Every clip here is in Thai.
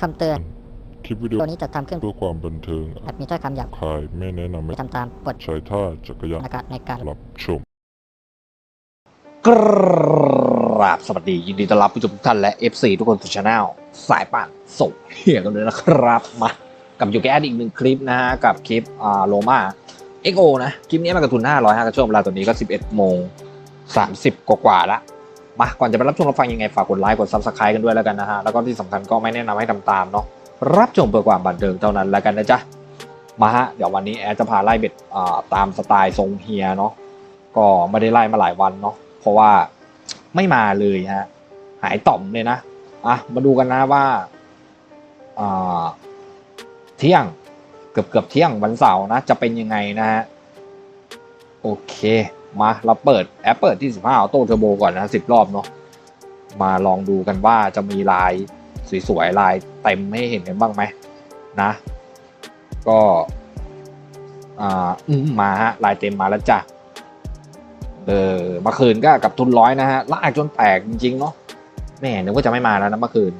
คำเตือน คลิปวิดีโอตัวนี้จะทำขึ้นเพื่อความบันเทิงอาจมีถ้อยคำหยาบคายไม่แนะนำให้ไม่ทำตามบทใช้ท่าจักรยานในการในการรับชม กราบสวัสดี ยินดีต้อนรับผู้ชมทุกท่านและ FC ทุกคนสู่ช anel สายป่านส่งเฮียกันเลยนะครับ มา กับยูแกสอีกหนึ่งคลิปนะฮะ กับคลิปอ่าโลมา XO นะคลิปนี้มากับทุน500ฮะกับช่วงเวลาตัวนี้ก็ 11โมง30 กว่าๆละมาก่อนจะไปรับชมรับฟังยังไงฝากกดไลค์กด Subscribe กันด้วยแล้วกันนะฮะ แล้วก็ที่สำคัญก็ไม่แนะนำให้ทำตามเนาะรับชมเพื่อความบันเทิงเท่านั้นแล้วกันนะจ๊ะมาฮะเดี๋ยววันนี้แอดจะพาไล่เบ็ดตามสไตล์ทรงเฮียเนาะก็ไม่ได้ไล่มาหลายวันเนาะเพราะว่าไม่มาเลยฮะหายต่อมเลยนะอะมาดูกันนะว่าอ่าเที่ยง เกือบเกือบเที่ยงวันเสาร์นะ จะเป็นยังไงนะฮะ โอเค มาเราเปิดแอปเปิดที่ 15ออโต้เทอร์โบก่อนนะ10 รอบเนาะมาลองดูกันว่าจะมีลายสวยๆลายเต็มให้เห็นกันบ้างไหมนะ ก็อ่าอืมมาฮะลายเต็มมาแล้วจ้ะเออเมื่อคืนก็กับทุนร้อยนะฮะลากจนแตกจริงๆเนาะแม่นึกว่าจะไม่มาแล้วนะเมื่อคืน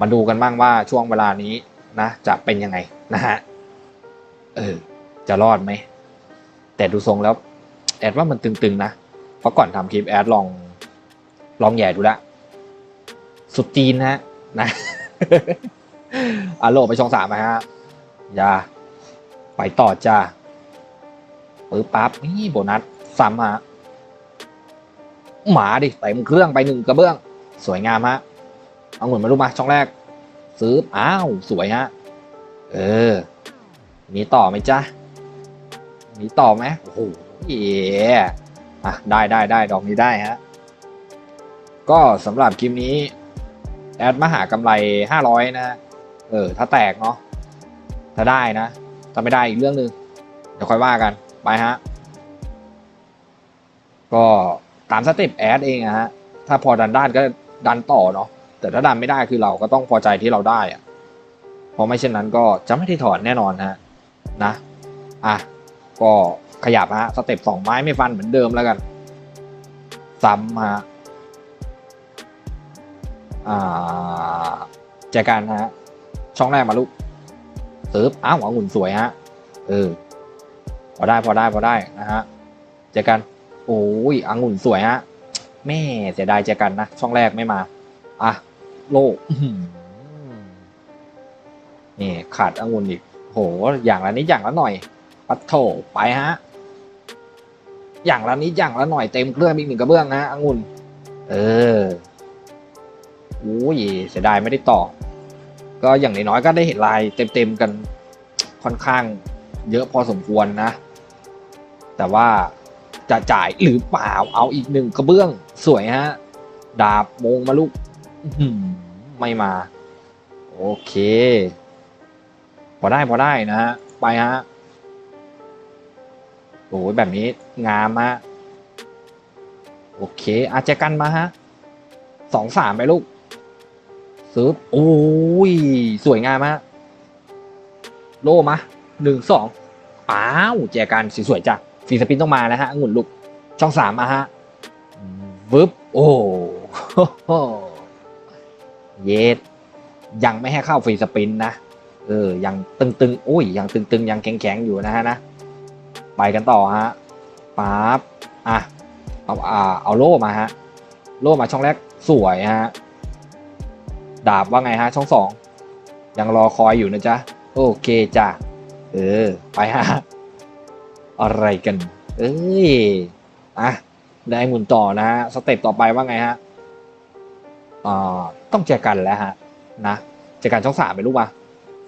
มาดูกันบ้างว่าช่วงเวลานี้นะ จะเป็นยังไงนะฮะ เออ จะรอดไหม แต่ดูทรงแล้ว แอดว่ามันตึงๆนะ เพราะก่อนทำคลิปแอดลอง ลองแย่ดูละ สุดจีนนะฮะ นะอะโลไปช่องสามมาฮะอย่าไปต่อจ้าปึ๊บปั๊บนี่โบนัสซ้ำฮะหมาดิเต็มเครื่องไปหนึ่งกระเบื้อง สวยงามฮะ เอาเงินมาลูกมาช่องแรก ซื้ออ้าว สวยฮะ เออ มีต่อไหมจ๊ะ มีต่อไหมโอ้โหเย่อะได้ได้ได้ดอกนี้ได้ฮะ ก็สำหรับคลิปนี้ แอดมหากำไร 500 นะเออ ถ้าแตกเนาะ ถ้าได้นะ ถ้าไม่ได้อีกเรื่องหนึ่งเดี๋ยวค่อยว่ากัน ไปฮะ ก็ตามสเต็ปแอดเองอะฮะ ถ้าพอดันได้ก็ดันต่อเนาะ แต่ถ้าดันไม่ได้คือเราก็ต้องพอใจที่เราได้อะเพราะไม่เช่นนั้นก็จะไม่ได้ถอนแน่นอนฮะ นะอะก็ขยับฮะสเต็ปสองไม้ไม่ฟันเหมือนเดิมแล้วกัน ซ้ำฮะอ่าแจกันฮะช่องแรกมาลูกเซิร์ฟอ้าวองุ่นสวยฮะเออพอได้พอได้พอได้นะฮะเจอกันโอ้ยองุ่นสวยฮะแม่เสียดายเจอกันนะช่องแรกไม่มาอะโลกนี่ขาดองุ่นอีก โห อย่างละนิดอย่างละหน่อย ปัดโถไปฮะ อย่างละนิดอย่างละหน่อยเต็มเครื่องอีกหนึ่งกระเบื้องฮะองุ่น เอออุ้ยเสียดายไม่ได้ต่อ ก็อย่างน้อยๆก็ได้เห็นลายเต็มๆกันค่อนข้างเยอะพอสมควรนะ แต่ว่าจะจ่ายหรือเปล่าเอาอีกหนึ่งกระเบื้องสวยฮะ ดาบมงมาลูกไม่มา โอเค พอได้พอได้นะฮะ ไปฮะโอ้ยแบบนี้งามฮะ โอเคอาจจะกันมาฮะสองสามไปลูกซื้อโอ้ย สวยงามฮะ โลมาหนึ่งสองอ้าวแจกันสวยๆจ้ะฟีสปินต้องมาแล้วฮะองุ่นลูกช่องสามมาฮะวึบโอ้โหเย็ดยังไม่ให้เข้าฟรีสปินนะ เออยังตึงๆอุ้ยยังตึงๆยังแข็งๆอยู่นะฮะนะไปกันต่อฮะปั๊บอะเอาอ่าเอาโล่มาฮะโล่มาช่องแรกสวยฮะดาบว่าไงฮะช่องสองยังรอคอยอยู่นะจ๊ะโอเคจ้ะเออไปฮะอะไรกัน เอ้ยอะได้หมุนต่อนะฮะสเต็ปต่อไปว่าไงฮะอ่าต้องเจอกันแล้วฮะนะเจอกันช่องสามไปลูกมา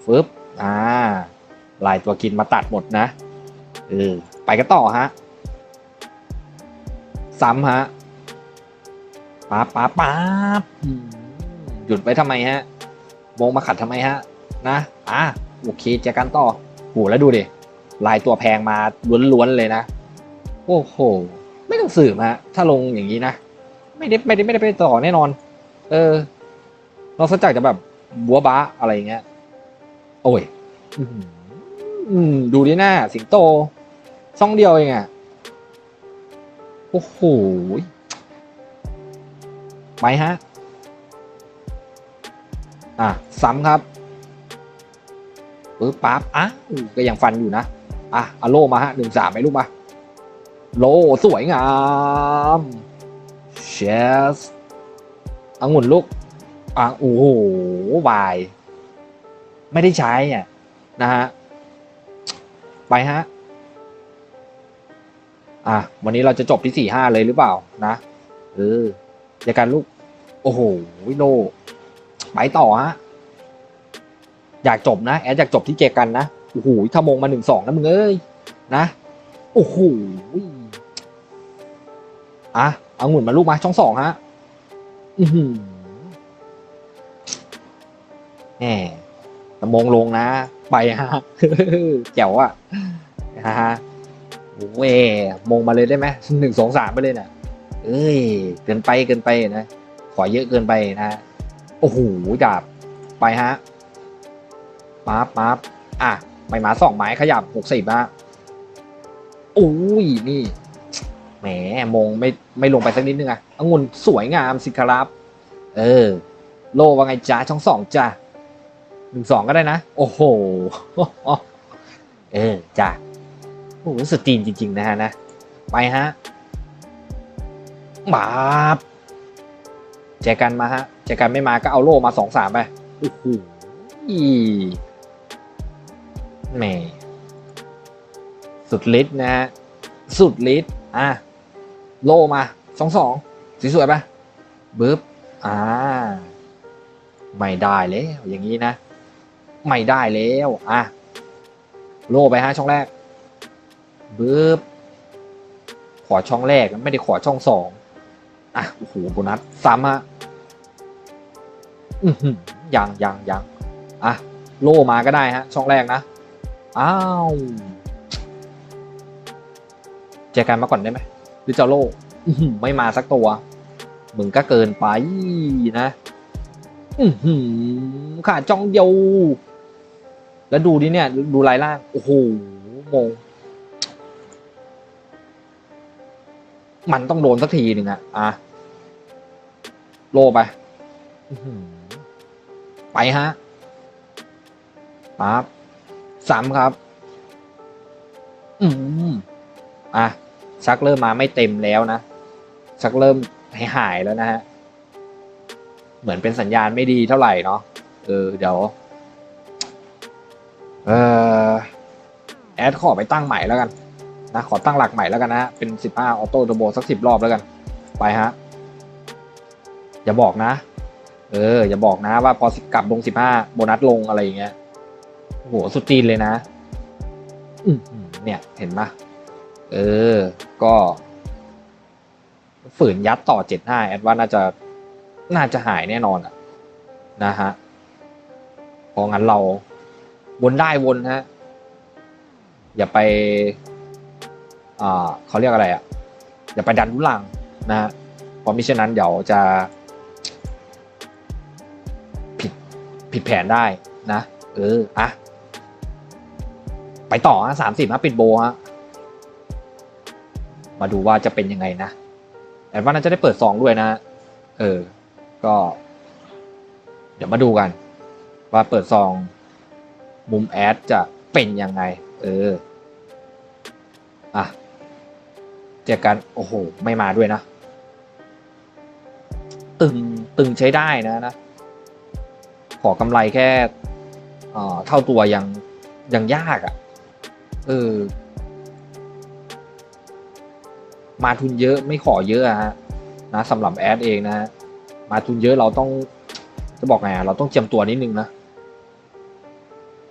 ฟึบอ่าลายตัวกินมาตัดหมดนะเออไปกันต่อฮะ ซ้ำฮะป๊าป๊าป๊าหยุดไว้ทำไมฮะมองมาขัดทำไมฮะ นะอะโอเคเจอกันต่อโหแล้วดูดิลายตัวแพงมาล้วนๆเลยนะ โอ้โห ไม่ต้องสืบฮะ ถ้าลงอย่างนี้นะ ไม่ได้ไม่ได้ไม่ได้ไปต่อแน่นอน เออเราสักจากจะแบบบัวบ้าอะไรเงี้ย โอ้ยอื้อหืออืม ดูดิหน้า สิงโตซองเดียวเองอะโอ้โหไปฮะ อะ ซ้ำครับปึ๊บปั๊บอะอู้ก็ยังฟันอยู่นะ อะเอาโลมาฮะหนึ่งสามไปลูกมา โลสวยงามเชสองุ่นลูกอะโอ้โหวาย ไม่ได้ใช้อะนะฮะไปฮะอะวันนี้เราจะจบที่สี่ห้าเลยหรือเปล่านะเออเดียวกันลูก โอ้โหวิโลไปต่อฮะอยากจบนะแอดอยากจบที่เจกันนะโอ้โหถ้ามงมาหนึ่งสองนะมึงเอ้ยนะโอ้โหอะเอางุ่นมาลูกมาช่องสองฮะอือหือแหม มงลงนะ ไปฮะแจ๋วอะนะฮะเว้ยมงมาเลยได้ไหมหนึ่งสองสามไปเลยน่ะเอ้ย เกินไปเกินไปนะ ขอเยอะเกินไปนะโอ้โหดาบไปฮะมาบมาบอะใบหมาสองไม้ขยับหกสิบฮะโอ้ยนี่แหมมงไม่ไม่ลงไปสักนิดนึงอะองุ่นสวยงามสิครับ เออ โลว่าไงจ้าช่องสองจ้า หนึ่งสองก็ได้นะ โอ้โห เออจ้าโอ้โหสตรีนจริง ๆ นะฮะนะ ไปฮะมาบแจกันมาฮะแจกันไม่มาก็เอาโล่มาสองสามไปโอ้โหแหมสุดฤทธิ์นะฮะ สุดฤทธิ์อะโลมาสองสองสีสวยปะบึ๊บอ่า ไม่ได้แล้วอย่างนี้นะ ไม่ได้แล้วอะโลไปฮะช่องแรกบึ๊บขอช่องแรกไม่ได้ขอช่องสองอะโอ้โหโบนัสซ้ำฮะอือยังยังยังอะโลมาก็ได้ฮะ ช่องแรกนะอ้าวแจกันมาก่อนได้ไหมหรือจะโลอื้อหือไม่มาสักตัว มึงก็เกินไปนะ อือหือขาดจ้องเดียว แล้วดูดิเนี่ย ดูลายล่าง โอ้โหมง มันต้องโดนสักทีหนึ่งอะอะโลไปไปฮะปั๊บสามครับ อืมอะชักเริ่มมาไม่เต็มแล้วนะ ชักเริ่มหายหายแล้วนะฮะ เหมือนเป็นสัญญาณไม่ดีเท่าไหร่เนาะเออเดี๋ยว เออแอดขอไปตั้งใหม่แล้วกันนะขอตั้งหลักใหม่แล้วกันนะฮะเป็นสิบห้าออโต้เทอร์โบสักสิบรอบแล้วกัน ไปฮะ อย่าบอกนะ เออ อย่าบอกนะว่าพอกลับลงสิบห้าโบนัสลงอะไรอย่างเงี้ยโอ้โหสุดจีนเลยนะอืเนี่ย เห็นไหมเออ ก็ ฝืนยัดต่อเจ็ดห้าแอดว่าน่าจะ น่าจะหายแน่นอนอะนะฮะเพราะงั้นเรา วนได้วนฮะ อย่าไปอ่าเขาเรียกอะไรอะอย่าไปดันทุลังนะฮะเพราะมิฉะนั้นเดี๋ยวจะผิดผิดแผนได้นะ เอออะไปต่อฮะสามสิบฮะปิดโบฮะมาดูว่าจะเป็นยังไงนะแอดว่าน่าจะได้เปิดซองด้วยนะ เออ ก็ เดี๋ยวมาดูกัน ว่าเปิดซอง มุมแอดจะเป็นยังไง เออ อะเจอกันโอ้โห ไม่มาด้วยนะ ตึง ตึงใช้ได้นะนะ ขอกำไรแค่เท่าตัวยังยังยากอะ่ะ เออ มาทุนเยอะไม่ขอเยอะอะฮะนะสำหรับแอดเองนะ มาทุนเยอะเราต้องจะบอกไงเราต้องเจียมตัวนิดนึงนะ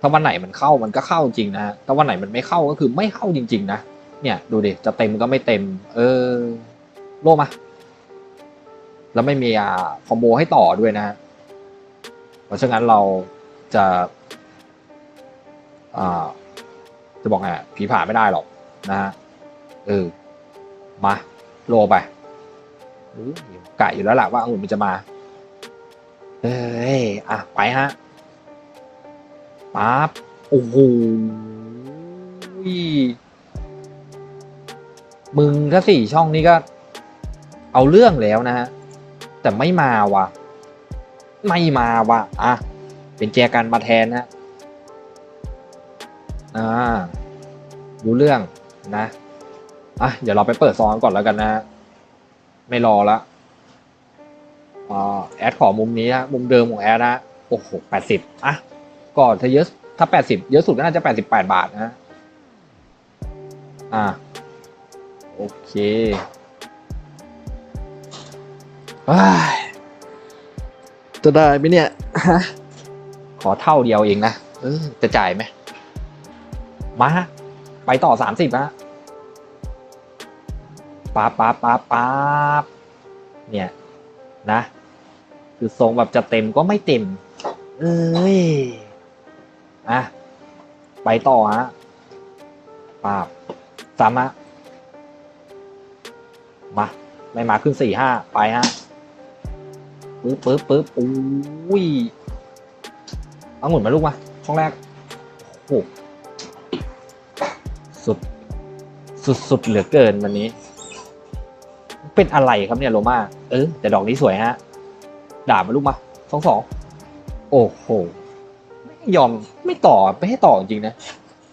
ถ้าวันไหนมันเข้ามันก็เข้าจริงนะฮะถ้าวันไหนมันไม่เข้าก็คือไม่เข้าจริง ๆ นะเนี่ยดูดิจะเต็มก็ไม่เต็ม เออโลมาแล้วไม่มีอ่าคอมโบให้ต่อด้วยนะฮะเพราะฉะนั้นเราจะอ่าจะบอกไงอะผีผ่าไม่ได้หรอกนะฮะเออมาโลไปอุ๊ยกะอยู่แล้วแหละว่าองุ่นมันจะมา เอ้ยอะไปฮะ ป๊าบโอ้โหมึงถ้าสี่ช่องนี้ก็ เอาเรื่องแล้วนะฮะ แต่ไม่มาว่ะ ไม่มาว่ะ อะ เป็นแจกันมาแทนนะอ่ารู้เรื่องนะ อะ เดี๋ยวเราไปเปิดซองก่อนแล้วกันนะ ไม่รอละอ่าแอดขอมุมนี้นะ มุมเดิมของแอดนะ โอ้โหแปดสิบอะ ก่อนถ้าเยอะถ้าแปดสิบเยอะสุดก็น่าจะแปดสิบแปดบาทนะอ่าโอเคว้ายจะได้ไหมเนี่ยฮะขอเท่าเดียวเองนะเออจะจ่ายไหมมาฮะไปต่อสามสิบฮะป๊าบป๊าบป๊าบป๊าบเนี่ยนะ คือทรงแบบจะเต็มก็ไม่เต็ม เอ้ย อะ ไปต่อฮะป๊าบสามฮะมา ไม่มาขึ้นสี่ห้าไปฮะปึ๊บปึ๊บปึ๊บอุ้ยเอาหมุนมาลูกมาช่องแรกโอ้โหสุด สุดสุดเหลือเกินวันนี้ เป็นอะไรครับเนี่ยโรมา เออ แต่ดอกนี้สวยฮะ ด่ามาลูกมาสองสอง โอ้โห ยอมไม่ต่อไม่ให้ต่อจริงนะ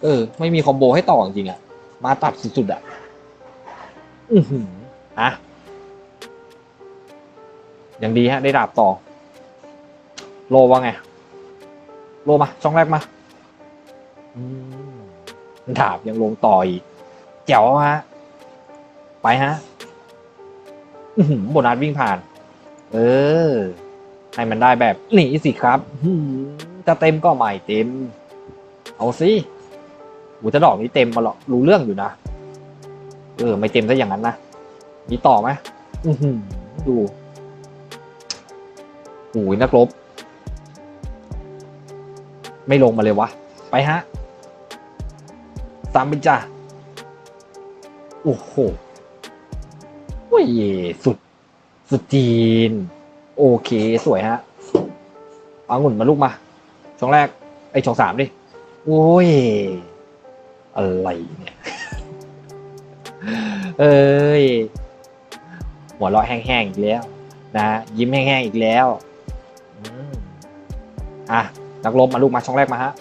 เออ ไม่มีคอมโบให้ต่อจริงอะมาตัดสุดๆอะอือหืออะยังดีฮะ ได้ดาบต่อ โลว่าไง โลมา ช่องแรกมาดาบยังลงต่ออีกแจ๋วฮะ ไปฮะโบนัสวิ่งผ่าน เออ ให้มันได้แบบหนีสิครับ จะเต็มก็ไม่เต็ม เอาสิหูจะดอกนี้เต็มมาหรอกรู้เรื่องอยู่นะ เออ ไม่เต็มซะอย่างนั้นนะ มีต่อไหมอือหือดูโอ้ยนักรบ ไม่ลงมาเลยวะ ไปฮะตามไปจ้ะโอ้โหโอ้ยสุด สุดจีน โอเค สวยฮะเอาหุ่นมาลูกมา ช่องแรก ไอช่องสามดิ โอ้ย อะไรเนี่ย เอ้ย หัวเราะแห้งๆอีกแล้ว นะ ยิ้มแห้งๆอีกแล้วอะ นักลบมาลูกมาช่องแรกมาฮะ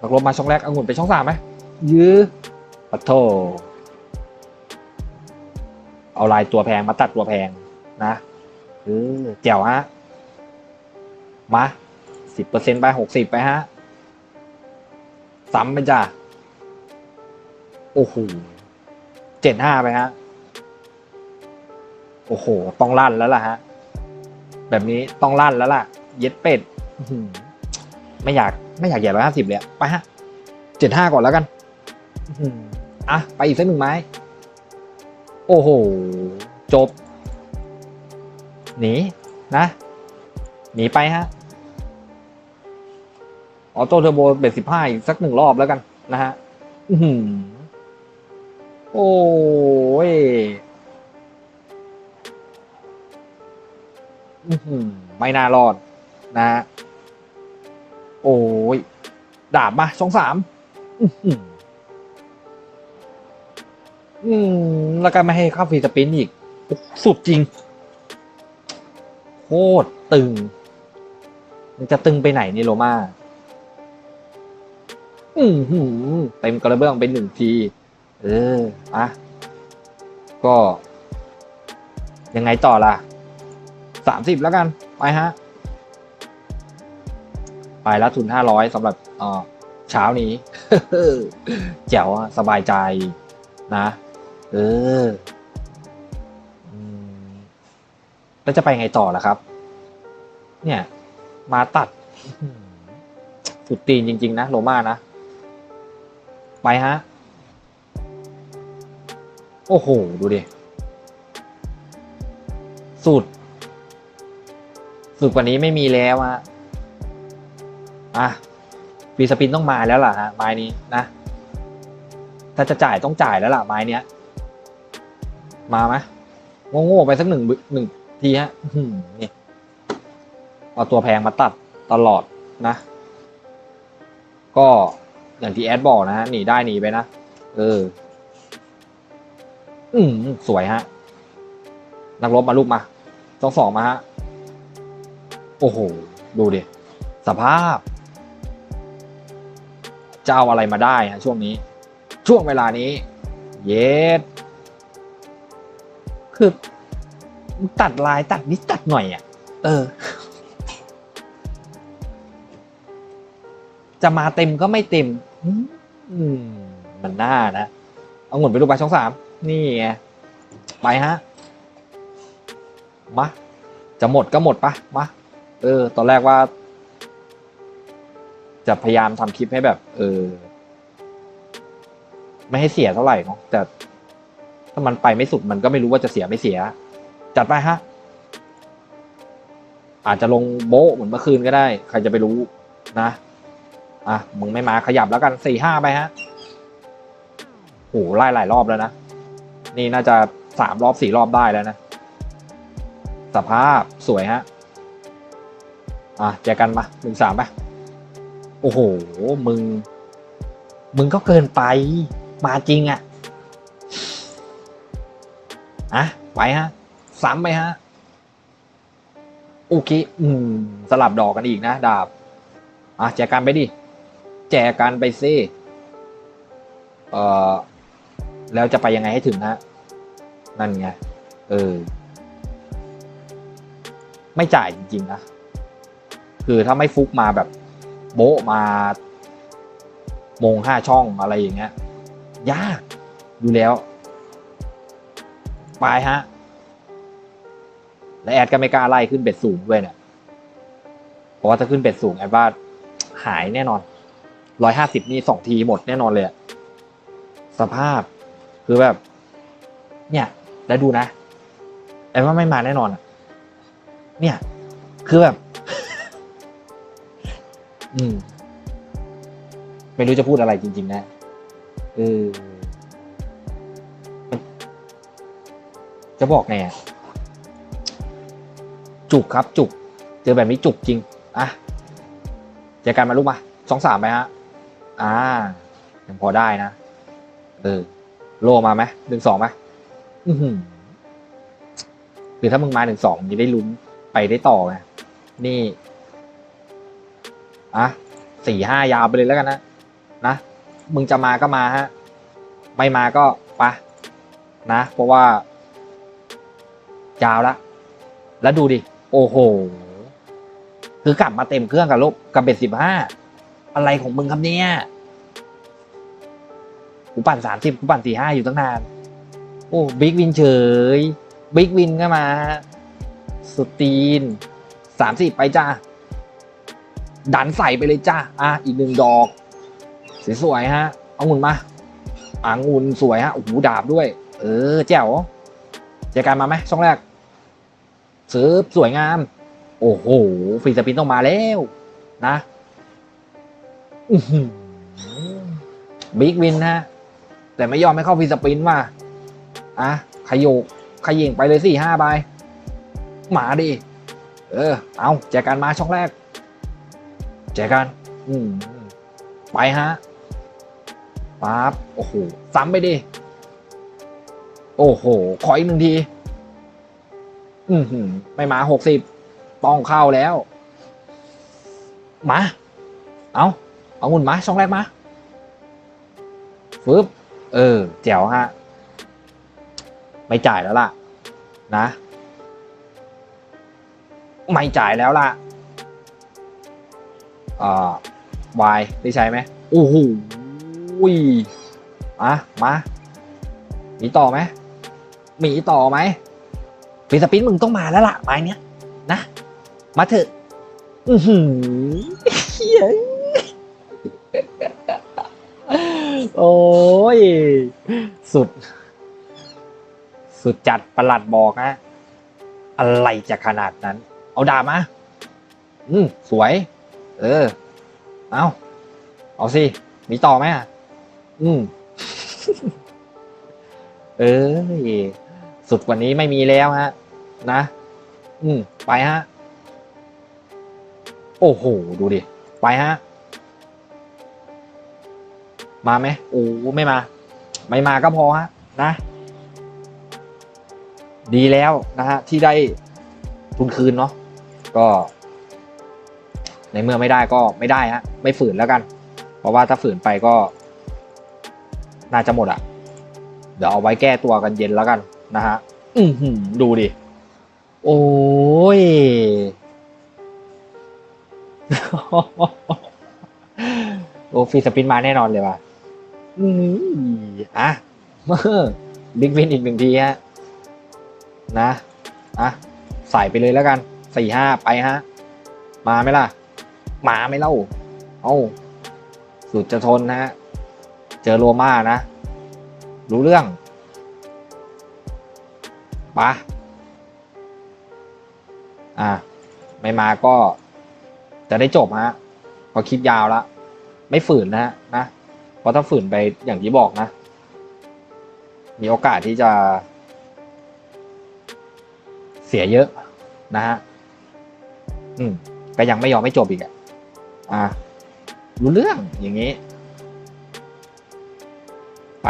นักลบมาช่องแรกอางุ่นไปช่องสามไหมยื้อปัทโทเอาลายตัวแพงมาตัดตัวแพงนะเออเจ๋วฮะ มา สิบเปอร์เซ็นต์ไปหกสิบไปฮะซ้ำไปจ้ะ โอ้โหเจ็ดห้าไปฮะ โอ้โห ต้องลั่นแล้วล่ะฮะ แบบนี้ต้องลั่นแล้วล่ะ เย็ดเป็ดไม่อยาก ไม่อยากแย่ร้อยห้าสิบเลยไปฮะเจ็ดห้าก่อนแล้วกันอะ ไปอีกสักหนึ่งไม้ โอ้โห จบ หนี นะ หนีไปฮะ ออโต้เทอร์โบเบ็ดสิบห้าอีกสักหนึ่งรอบแล้วกันนะฮะอือหือโอ้ยอือหือไม่น่ารอดนะฮะโอ้ย ดาบมาช่องสามอือหืออืม แล้วก็ไม่ให้เข้าฟรีสปินอีก สุดจริง โคตรตึง มันจะตึงไปไหนนี่โรมา อือหือเต็มกระเบื้องเป็นหนึ่งที เอออะก็ ยังไงต่อล่ะสามสิบแล้วกัน ไปฮะ ไปล้วทุนห้าร้อยสำหรับอ่อเช้านี้ แจ๋วสบายใจนะ เออแล้วจะไปไงต่อล่ะครับ เนี่ย มาตัดสุดตีนจริง ๆ นะ โรม่านะ ไปฮะ โอ้โห ดูดิ สุด สุดกว่านี้ไม่มีแล้วอะอะฟีสปินต้องมาแล้วล่ะฮะไม้นี้นะ ถ้าจะจ่ายต้องจ่ายแล้วล่ะไม้เนี้ย มาไหมโง่ๆไปสักหนึ่งหนึ่งทีฮะนี่เอาตัวแพงมาตัดตลอดนะ ก็ อย่างที่แอดบอกนะฮะหนีได้หนีไปนะ เออ อืมสวยฮะ นักรบมาลูกมาสองสองมาฮะ โอ้โห ดูดิ สภาพจะเอาอะไรมาได้ฮะช่วงนี้ ช่วงเวลานี้ เย็ดคือตัดลายตัดนิดตัดหน่อยอะ เออ จะมาเต็มก็ไม่เต็ม มันน่านะเอาหมุนไปลูกไปช่องสามนี่ไงไปฮะมาจะหมดก็หมดปะมาเออ ตอนแรกว่า จะพยายามทำคลิปให้แบบ เออ ไม่ให้เสียเท่าไหร่เนาะแต่ถ้ามันไปไม่สุดมันก็ไม่รู้ว่าจะเสียไม่เสีย จัดไปฮะ อาจจะลงโบ๊เหมือนเมื่อคืนก็ได้ ใครจะไปรู้นะ อะมึงไม่มาขยับแล้วกันสี่ห้าไปฮะโอ้โหไล่หลายรอบแล้วนะ นี่น่าจะสามรอบสี่รอบได้แล้วนะ สภาพสวยฮะ อะแจกกันมาหนึ่งสามไปโอ้โห มึง มึงก็เกินไป มาจริงอะ่ะอะไปฮะสามไปฮะ โอเค อืม สลับดอกกันอีกนะ ดาบ อะแจกกันไปดิ แจกกันไปซิเอ่อแล้วจะไปยังไงให้ถึงฮะนั่นไงเออ ไม่จ่ายจริงๆนะคือถ้าไม่ฟุกมาแบบโบะมา มงห้าช่องอะไรอย่างเงี้ยยากอยู่แล้ว ไปฮะ และแอดก็ไม่กล้าไล่ขึ้นเบ็ดสูงด้วยเนี่ย เพราะว่าถ้าขึ้นเบ็ดสูงแอดว่าหายแน่นอน ร้อยห้าสิบนี่สองทีหมดแน่นอนเลยสภาพคือแบบ เนี่ย แล้วดูนะแอดว่าไม่มาแน่นอนเนี่ย คือแบบ อืม ไม่รู้จะพูดอะไรจริง ๆ นะเออจะบอกไงอะจุกครับ จุก เจอแบบนี้จุกจริง อะเจอกันมาลูกมาสองสามไหมฮะ อ่า ยังพอได้นะ เออ โลมาไหมหนึ่งสองไหมอือหือคือถ้ามึงมาหนึ่งสองจะได้ลุ้นไปได้ต่อไงนี่ อะสี่ห้ายาวไปเลยแล้วกันนะ นะ มึงจะมาก็มาฮะ ไม่มาก็ไปะนะ เพราะว่า ยาวละ แล้วดูดิ โอ้โห คือกลับมาเต็มเครื่องกับลบกับเบ็ดสิบห้า อะไรของมึงครับเนี่ยกูปั่นสามสิบกูปั่นสี่ห้าอยู่ตั้งนาน โอ้บิ๊กวินเฉยบิ๊กวินก็มา สุดตีนสามสิบไปจ้าดันใส่ไปเลยจ้าอะอีกหนึ่งดอกสวยๆฮะเอางุ่นมาอ่างุ่นสวยฮะโอ้โหดาบด้วย เออแจ๋วเจอกันมาไหมช่องแรกซื้อสวยงาม โอ้โหฟรีสปินต้องมาแล้ว นะ บิ๊กวินฮะ แต่ไม่ยอมให้เข้าฟีสปินว่ะอะขยโยกขย่งไปเลยสี่ห้าใบหมาดิ เออ เอาแจกันมาช่องแรก แจกัน อืม ไปฮะปั๊บโอ้โห ซ้ำไปดิ โอ้โห ขออีกหนึ่งที อือหือไม่มาหกสิบต้องเข้าแล้ว มา เอา เอาหุ่นมาช่องแรกมาฟึบเออ แจ๋วฮะ ไม่จ่ายแล้วล่ะ นะ ไม่จ่ายแล้วล่ะอ่าวายได้ใช้ไหมโอ้โหอะมามีต่อไหมมีต่อไหมฟิสปินมึงต้องมาแล้วล่ะไม้เนี้ยนะ มาเถอะ อือหือ โอ้ย สุด สุดจัดประหลัดบอกฮะอะไรจะขนาดนั้น เอาดาบมา อืม สวย เออ เอาเอาสิ มีต่อไหมอะ อืม เออ สุดกว่านี้ไม่มีแล้วฮะ นะ อืม ไปฮะ โอ้โห ดูดิ ไปฮะ มาไหมโอ้ไม่มา ไม่มาก็พอฮะนะ ดีแล้วนะฮะที่ได้ทุนคืนเนาะก็ ในเมื่อไม่ได้ก็ไม่ได้ฮะไม่ฝืนแล้วกัน เพราะว่าถ้าฝืนไปก็ น่าจะหมดอะเดี๋ยวเอาไว้แก้ตัวกันเย็นแล้วกันนะฮะอือหือดูดิ โอ้ยโอ้ฟีสปินมาแน่นอนเลยว่ะ อืมอะบิ๊กวินอีกหนึ่งทีฮะนะอะใส่ไปเลยแล้วกันสี่ห้าไปฮะ มาไหมล่ะ มาไหมเล่า เอาสุดจะทนนะฮะ เจอโรม่านะ รู้เรื่องปะอะ ไม่มาก็จะได้จบฮะพอคลิปยาวละ ไม่ฝืนนะฮะ นะ เพราะถ้าฝืนไปอย่างที่บอกนะ มีโอกาสที่จะ เสียเยอะนะฮะ อืมก็ยังไม่ยอมไม่จบอีกอะ อ่ารู้เรื่องอย่างนี้ ไป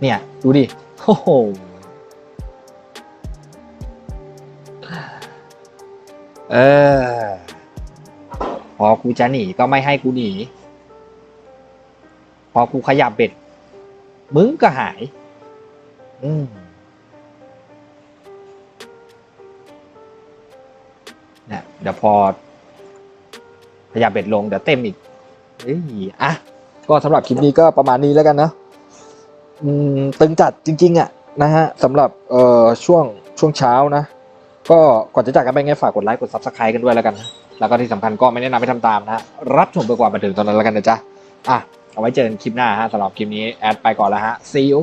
เนี่ย ดูดิ โอ้โหเออ พอกูจะหนีก็ไม่ให้กูหนี พอกูขยับเบ็ด มึงก็หาย อืมนี่ยเดี๋ยวพอ ขยับเบ็ดลงเดี๋ยวเต็มอีกเอ้ยอะก็สำหรับคลิปนี้ก็ประมาณนี้แล้วกันนะอืมตึงจัดจริง ๆ อะ นะฮะสำหรับเอ่อช่วงช่วงเช้านะ ก็ก่อนจะจากกันไปไงฝากกดไลค์กด subscribe กันด้วยแล้วกันนะแล้วก็ที่สำคัญก็ไม่แนะนำให้ทำตามนะ รับชมไปกว่ามาถึงตอนนั้นแล้วกันนะจ๊ะอะ เอาไว้เจอกันคลิปหน้าฮะสำหรับคลิปนี้แอดไปก่อนแล้วฮะซีล